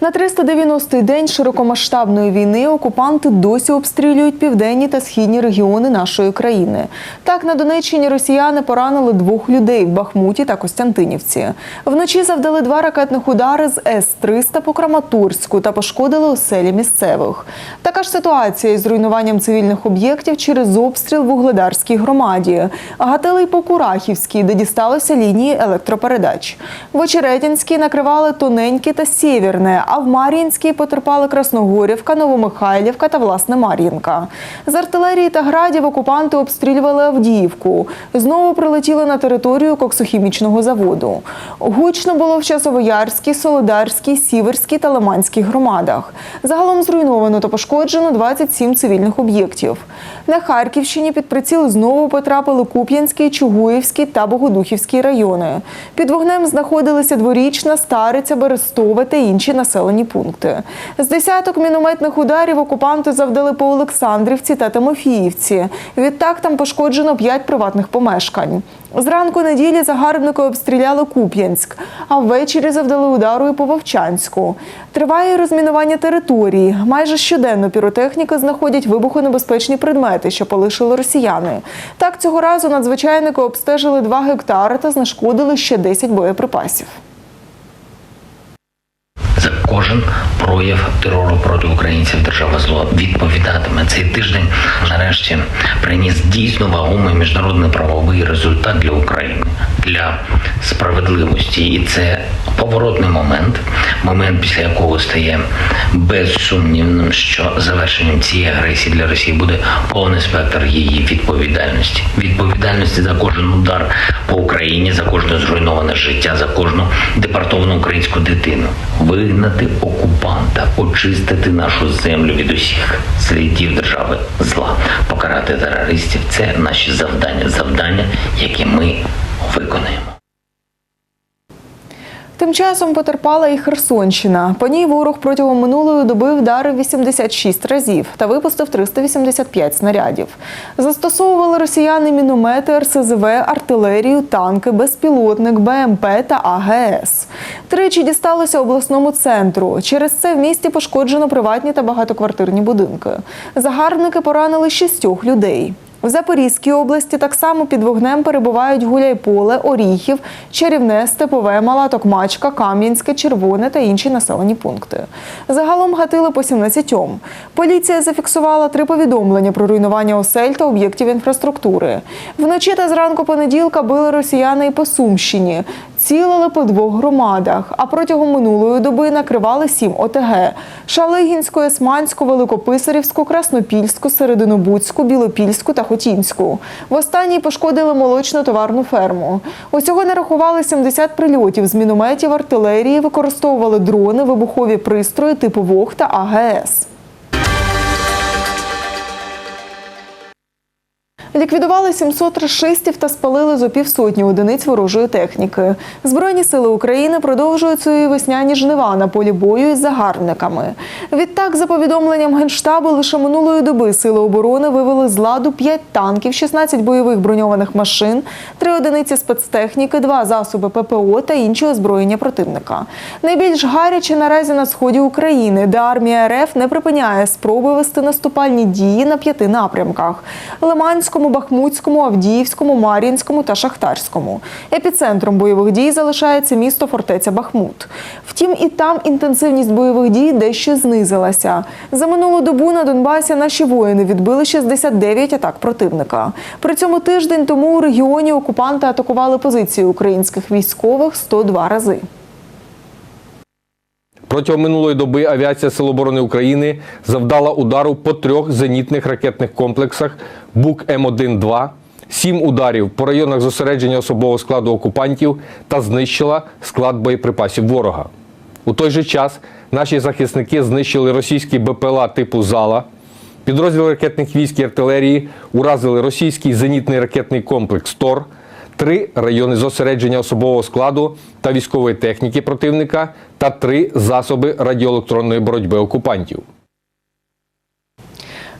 На 390-й день широкомасштабної війни окупанти досі обстрілюють південні та східні регіони нашої країни. Так, на Донеччині росіяни поранили двох людей в Бахмуті та Костянтинівці. Вночі завдали два ракетних удари з С-300 по Краматорську та пошкодили оселі місцевих. Така ж ситуація із руйнуванням цивільних об'єктів через обстріл в Угледарській громаді. Гатили й по Курахівській, де дісталося лінії електропередач. В Очеретінській накривали Тоненьке та Сєвєрне, а в Мар'їнській потерпали Красногорівка, Новомихайлівка та власне Мар'їнка. З артилерії та градів окупанти обстрілювали Авдіївку. Знову прилетіли на територію коксохімічного заводу. Гучно було в Часовоярській, Солодарській, Сіверській та Лиманській громадах. Загалом зруйновано та пошкоджено 27 цивільних об'єктів. На Харківщині під приціл знову потрапили Куп'янський, Чугуївський та Богодухівський райони. Під вогнем знаходилися дворічна, Стариця, Берестове та інші населені пункти. З десяток мінометних ударів окупанти завдали по Олександрівці та Тимофіївці. Відтак там пошкоджено п'ять приватних помешкань. Зранку неділі загарбники обстріляли Куп'янськ, а ввечері завдали удару і по Вовчанську. Триває розмінування території. Майже щоденно піротехніки знаходять вибухонебезпечні предмети, що полишили росіяни. Так цього разу надзвичайники обстежили 2 гектари та знешкодили ще 10 боєприпасів. Кожен прояв терору проти українців держава зло відповідатиме. Цей тиждень нарешті приніс дійсно вагомий міжнародний правовий результат для України для справедливості, і це поворотний момент, момент, після якого стає безсумнівним, що завершенням цієї агресії для Росії буде повний спектр її відповідальності. Відповідальності за кожен удар по Україні, за кожне зруйноване життя, за кожну депортовану українську дитину, вигнати окупанта, очистити нашу землю від усіх слідів держави зла, покарати терористів. Це наші завдання, завдання, які ми виконаємо. Тим часом потерпала і Херсонщина. По ній ворог протягом минулої доби вдарив 86 разів та випустив 385 снарядів. Застосовували росіяни міномети, РСЗВ, артилерію, танки, безпілотник, БМП та АГС. Тричі дісталося обласному центру. Через це в місті пошкоджено приватні та багатоквартирні будинки. Загарбники поранили шістьох людей. В Запорізькій області так само під вогнем перебувають Гуляйполе, Оріхів, Чарівне, Степове, Мала Токмачка, Кам'янське, Червоне та інші населені пункти. Загалом гатили по 17. Поліція зафіксувала три повідомлення про руйнування осель та об'єктів інфраструктури. Вночі та зранку понеділка били росіяни і по Сумщині. Цілили по двох громадах, а протягом минулої доби накривали сім ОТГ: Шалигінську, Есманську, Великописарівську, Краснопільську, Серединобудську, Білопільську та Хотінську. В останній пошкодили молочну товарну ферму. Усього нарахували 70 прильотів з мінометів, артилерії, використовували дрони, вибухові пристрої типу ВОГ та АГС. Ліквідували 700 рашистів та спалили зо півсотні одиниць ворожої техніки. Збройні сили України продовжують свої весняні жнива на полі бою із загарбниками. Відтак, за повідомленням Генштабу, лише минулої доби сили оборони вивели з ладу 5 танків, 16 бойових броньованих машин, 3 одиниці спецтехніки, 2 засоби ППО та інші озброєння противника. Найбільш гаряче наразі на сході України, де армія РФ не припиняє спроби вести наступальні дії на п'яти напрямках: Лиманському, Бахмутському, Авдіївському, Мар'їнському та Шахтарському. Епіцентром бойових дій залишається місто фортеця Бахмут. Втім, і там інтенсивність бойових дій дещо знизилася. За минулу добу на Донбасі наші воїни відбили 69 атак противника. При цьому тиждень тому у регіоні окупанти атакували позиції українських військових 102 рази. Протягом минулої доби авіація Сил оборони України завдала удару по трьох зенітних ракетних комплексах БУК М1-2, сім ударів по районах зосередження особового складу окупантів та знищила склад боєприпасів ворога. У той же час наші захисники знищили російський БПЛА типу Зала. Підрозділи ракетних військ і артилерії уразили російський зенітний ракетний комплекс ТОР, три райони зосередження особового складу та військової техніки противника та три засоби радіоелектронної боротьби окупантів.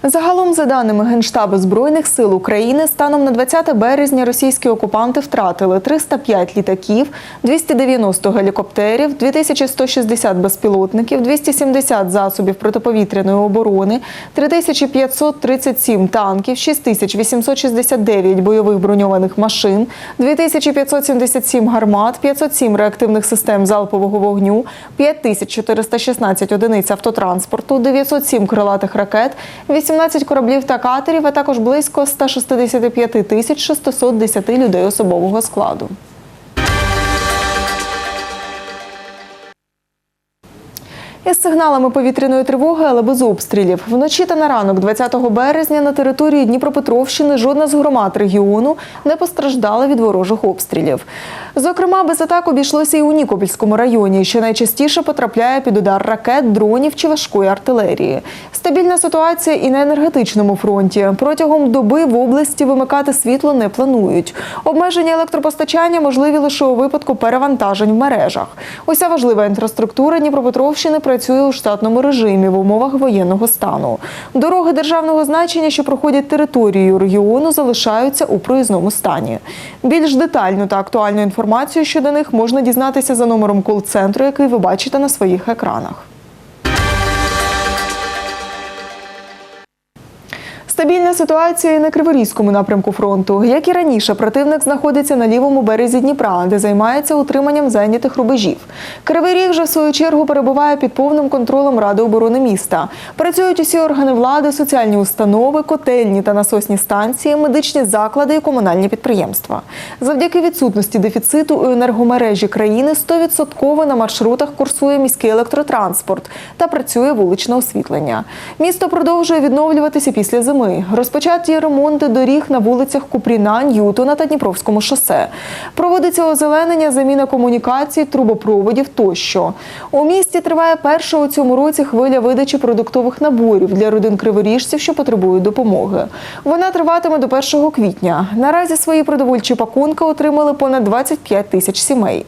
Загалом, за даними Генштабу Збройних сил України, станом на 20 березня російські окупанти втратили 305 літаків, 290 гелікоптерів, 2160 безпілотників, 270 засобів протиповітряної оборони, 3537 танків, 6869 бойових броньованих машин, 2577 гармат, 507 реактивних систем залпового вогню, 5416 одиниць автотранспорту, 907 крилатих ракет, 18 кораблів та катерів, а також близько 165 тисяч 610 людей особового складу. Із сигналами повітряної тривоги, але без обстрілів. Вночі та на ранок 20 березня на території Дніпропетровщини жодна з громад регіону не постраждала від ворожих обстрілів. Зокрема, без атак обійшлося і у Нікопольському районі, що найчастіше потрапляє під удар ракет, дронів чи важкої артилерії. Стабільна ситуація і на енергетичному фронті. Протягом доби в області вимикати світло не планують. Обмеження електропостачання можливі лише у випадку перевантажень в мережах. Уся важлива інфраструктура Дніпропетровщини працює у штатному режимі в умовах воєнного стану. Дороги державного значення, що проходять територією регіону, залишаються у проїзному стані. Більш детальну та актуальну інформацію щодо них можна дізнатися за номером кол-центру, який ви бачите на своїх екранах. Стабільна ситуація і на Криворізькому напрямку фронту. Як і раніше, противник знаходиться на лівому березі Дніпра, де займається утриманням зайнятих рубежів. Кривий Ріг же в свою чергу перебуває під повним контролем Ради оборони міста. Працюють усі органи влади, соціальні установи, котельні та насосні станції, медичні заклади і комунальні підприємства. Завдяки відсутності дефіциту у енергомережі країни 100% на маршрутах курсує міський електротранспорт та працює вуличне освітлення. Місто продовжує відновлюватися після зими. Розпочаті ремонти доріг на вулицях Купріна, Ньютона та Дніпровському шосе. Проводиться озеленення, заміна комунікацій, трубопроводів тощо. У місті триває перша у цьому році хвиля видачі продуктових наборів для родин криворіжців, що потребують допомоги. Вона триватиме до 1 квітня. Наразі свої продовольчі пакунки отримали понад 25 тисяч сімей.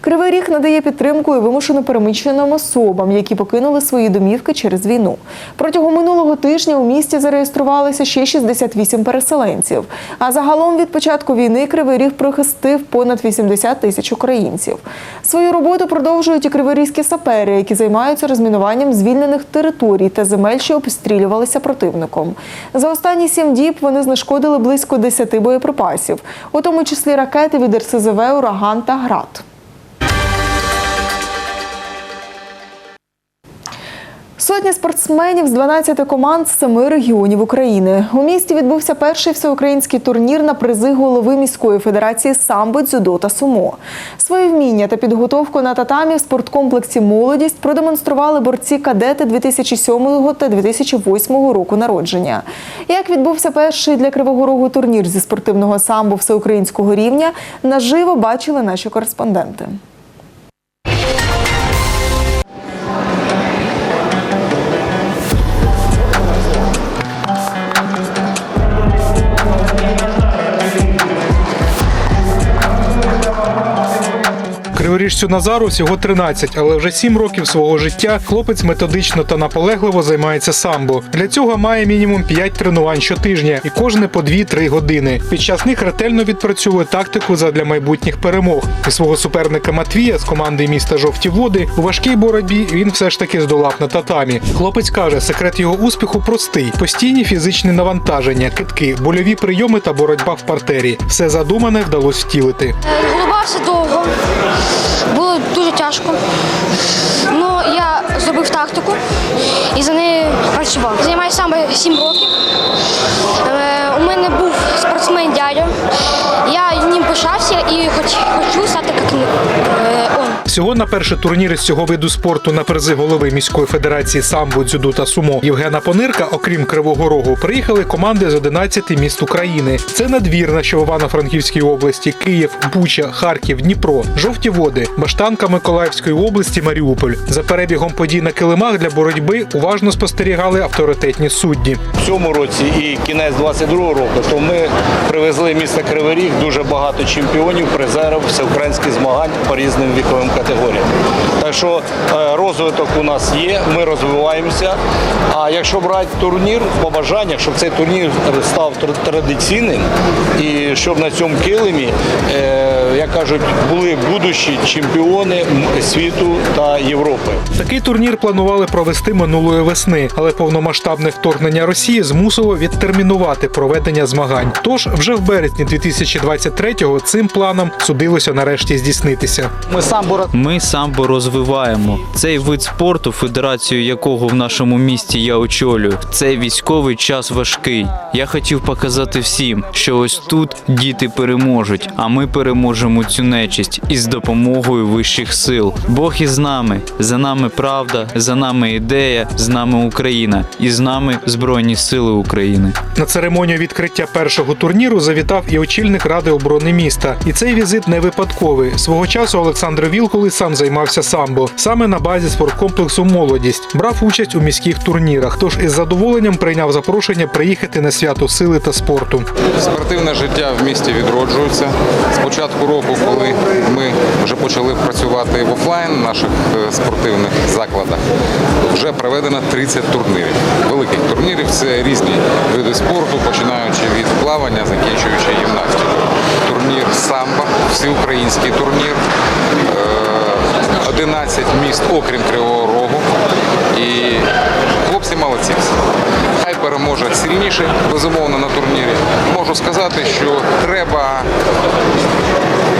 Кривий Ріг надає підтримку і вимушено переміщеним особам, які покинули свої домівки через війну. Протягом минулого тижня у місті зареєструвалися ще 68 переселенців. А загалом від початку війни Кривий Ріг прихистив понад 80 тисяч українців. Свою роботу продовжують і криворізькі сапери, які займаються розмінуванням звільнених територій та земель, що обстрілювалися противником. За останні сім діб вони знешкодили близько 10 боєприпасів, у тому числі ракети від РСЗВ «Ураган» та «Град». Сотні спортсменів з 12 команд з семи регіонів України. У місті відбувся перший всеукраїнський турнір на призи голови міської федерації самбо, дзюдо та сумо. Свої вміння та підготовку на татамі в спорткомплексі Молодість продемонстрували борці кадети 2007 та 2008 року народження. Як відбувся перший для Кривого Рогу турнір зі спортивного самбо всеукраїнського рівня, наживо бачили наші кореспонденти. Криворіжцю Назару всього 13, але вже 7 років свого життя хлопець методично та наполегливо займається самбо. Для цього має мінімум 5 тренувань щотижня і кожне по 2-3 години. Під час них ретельно відпрацьовує тактику задля майбутніх перемог. І свого суперника Матвія з команди міста Жовті Води у важкій боротьбі він все ж таки здолав на татамі. Хлопець каже, секрет його успіху простий: постійні фізичні навантаження, китки, больові прийоми та боротьба в партері. Все задумане вдалося втілити. Голубався довго, було дуже тяжко. Ну, я зробив тактику і за нею працював. Займаюся саме 7 років. Е, у мене був спортсмен дядя. Я ним пишався і хочу стати як он. Всього на перший турнір із цього виду спорту на призи голови міської федерації самбо, дзюдо та сумо Євгена Понирка, окрім Кривого Рогу, приїхали команди з 11 міст України. Це надвірна, що в Івано-Франківській області, Київ, Буча, Харків, Дніпро, Жовті Води, Баштанка Миколаївської області, Маріуполь. За перебігом подій на килимах для боротьби уважно спостерігали авторитетні судді. В цьому році і кінець 22-го року, то ми привезли місто Кривий Ріг дуже багато чемпіонів, призерів всеукраїнських змагань по різним віковим категоріям. Категоріях. Так що е, розвиток у нас є, ми розвиваємося. А якщо брати турнір, побажання, щоб цей турнір став традиційним і щоб на цьому килимі, е, як кажуть, були будущі чемпіони світу та Європи. Такий турнір планували провести минулої весни, але повномасштабне вторгнення Росії змусило відтермінувати проведення змагань. Тож вже в березні 2023-го цим планом судилося нарешті здійснитися. Ми самбо Ми самбо розвиваємо цей вид спорту, федерацію якого в нашому місті я очолюю. Цей військовий час важкий. Я хотів показати всім, що ось тут діти переможуть, а ми переможемо цю нечисть із допомогою вищих сил. Бог із нами, за нами правда, за нами ідея, з нами Україна, і з нами Збройні Сили України. На церемонію відкриття першого турніру завітав і очільник ради оборони міста. І цей візит не випадковий. Свого часу Олександр Вілкулий сам займався самбо, саме на базі спорткомплексу Молодість брав участь у міських турнірах. Тож із задоволенням прийняв запрошення приїхати на свято сили та спорту. Спортивне життя в місті відроджується. З початку року, коли ми вже почали працювати в офлайн наших е, спортивних закладах, вже проведено 30 турнірів. Великих турнірів це різні види спорту, починаючи від плавання, закінчуючи гімнастикою. Турнір самбо, всеукраїнський турнір. е, 11 міст, окрім Кривого Рогу. І хлопці молодці. Хай переможе сильніше, безумовно, на турнірі. Можу сказати, що треба,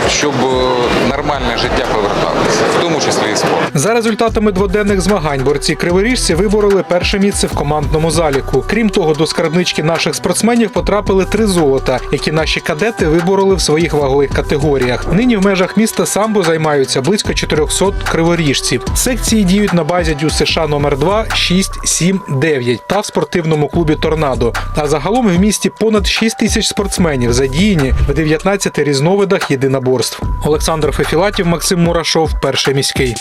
щоб е, нормальне життя поверталося, в тому числі і спорт. За результатами дводенних змагань борці криворіжці вибороли перше місце в командному заліку. Крім того, до скарбнички наших спортсменів потрапили три золота, які наші кадети вибороли в своїх вагових категоріях. Нині в межах міста самбо займаються близько 400 криворіжців. Секції діють на базі Дю США номер 2, 6, 7, 9 та в спортивному клубі Торнадо. А загалом в місті понад 6 тисяч спортсменів задіяні в 19 різновидах єдиноборств. Олександр Фефілатів, Максим Мурашов, перший міський.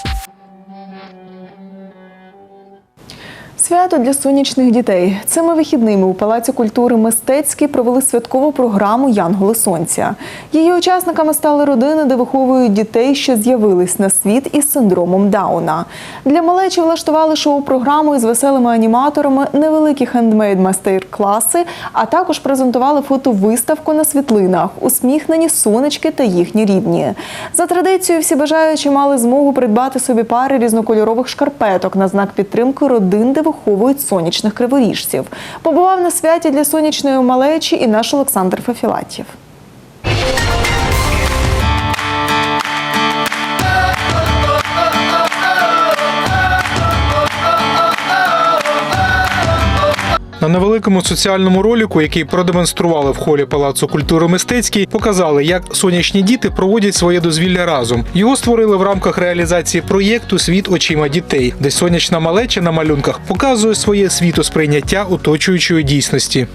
Свято для сонячних дітей. Цими вихідними у Палаці культури мистецький провели святкову програму Янголи Сонця. Її учасниками стали родини, де виховують дітей, що з'явились на світ із синдромом Дауна. Для малечі влаштували шоу-програму із веселими аніматорами, невеликі хендмейд майстер-класи, а також презентували фотовиставку на світлинах, усміхнені сонечки та їхні рідні. За традицією, всі бажаючі мали змогу придбати собі пари різнокольорових шкарпеток на знак підтримки родин, де виховують сонячних криворіжців. Побував на святі для сонячної малечі і наш Олександр Фефілатів. На невеликому соціальному ролику, який продемонстрували в холі Палацу культури мистецький, показали, як сонячні діти проводять своє дозвілля разом. Його створили в рамках реалізації проєкту Світ очима дітей, де сонячна малеча на малюнках показує своє світосприйняття оточуючої дійсності.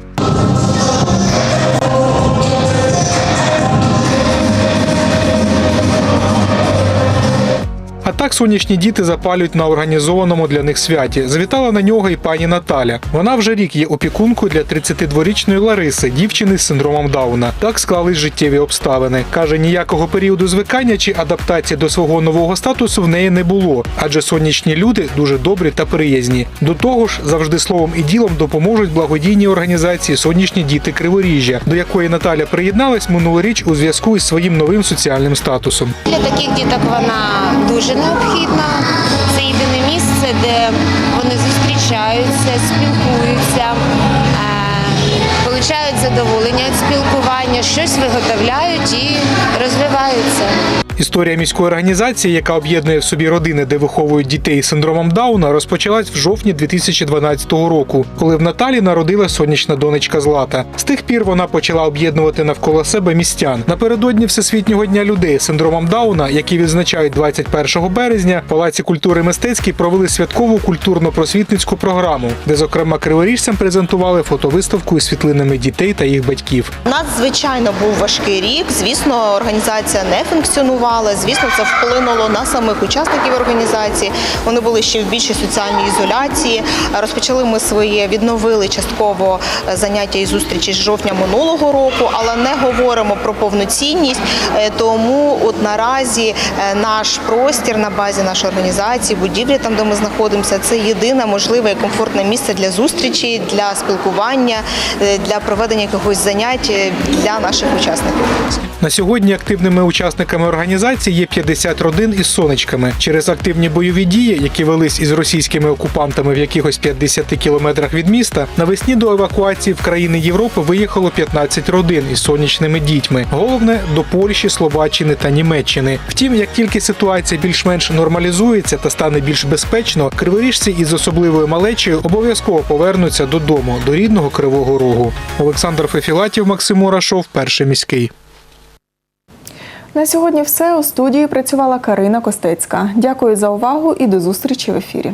Так сонячні діти запалюють на організованому для них святі. Завітала на нього і пані Наталя. Вона вже рік є опікункою для 32-річної Лариси, дівчини з синдромом Дауна. Так склались життєві обставини. Каже, ніякого періоду звикання чи адаптації до свого нового статусу в неї не було, адже сонячні люди дуже добрі та приязні. До того ж, завжди словом і ділом допоможуть благодійній організації Сонячні діти Криворіжжя, до якої Наталя приєдналась минулоріч у зв'язку із своїм новим соціальним статусом. Для таких діток вона дуже необхідна. Це єдине місце, де вони зустрічаються, спілкуються, е, получають задоволення від спілкування, щось виготовляють і розвиваються. Історія міської організації, яка об'єднує в собі родини, де виховують дітей з синдромом Дауна, розпочалась в жовтні 2012 року, коли в Наталі народила сонячна донечка Злата. З тих пір вона почала об'єднувати навколо себе містян. Напередодні Всесвітнього дня людей з синдромом Дауна, які відзначають 21 березня, в Палаці культури мистецький провели святкову культурно-просвітницьку програму, де, зокрема, криворіжцям презентували фотовиставку із світлинами родинами дітей та їх батьків. У нас, звичайно, був важкий рік. Звісно, організація не функціонувала. Звісно, це вплинуло на самих учасників організації. Вони були ще в більшій соціальній ізоляції. Розпочали ми своє, відновили частково е, заняття і зустрічі з жовтня минулого року, але не говоримо про повноцінність. Е, Тому от наразі е, наш простір на базі нашої організації, будівлі там, де ми знаходимося, це єдине можливе і комфортне місце для зустрічі, для спілкування, для проведення якихось занять для наших учасників. На сьогодні активними учасниками організації є 50 родин із сонечками. Через активні бойові дії, які велись із російськими окупантами в якихось 50 кілометрах від міста, навесні до евакуації в країни Європи виїхало 15 родин із сонячними дітьми. Головне до Польщі, Словаччини та Німеччини. Втім, як тільки ситуація більш-менш нормалізується та стане більш безпечно, криворіжці із особливою малечею обов'язково повернуться додому до рідного Кривого Рогу. Олександр Фефілатів, Максим Урашов, перший міський. На сьогодні все у студії працювала Карина Костецька. Дякую за увагу і до зустрічі в ефірі.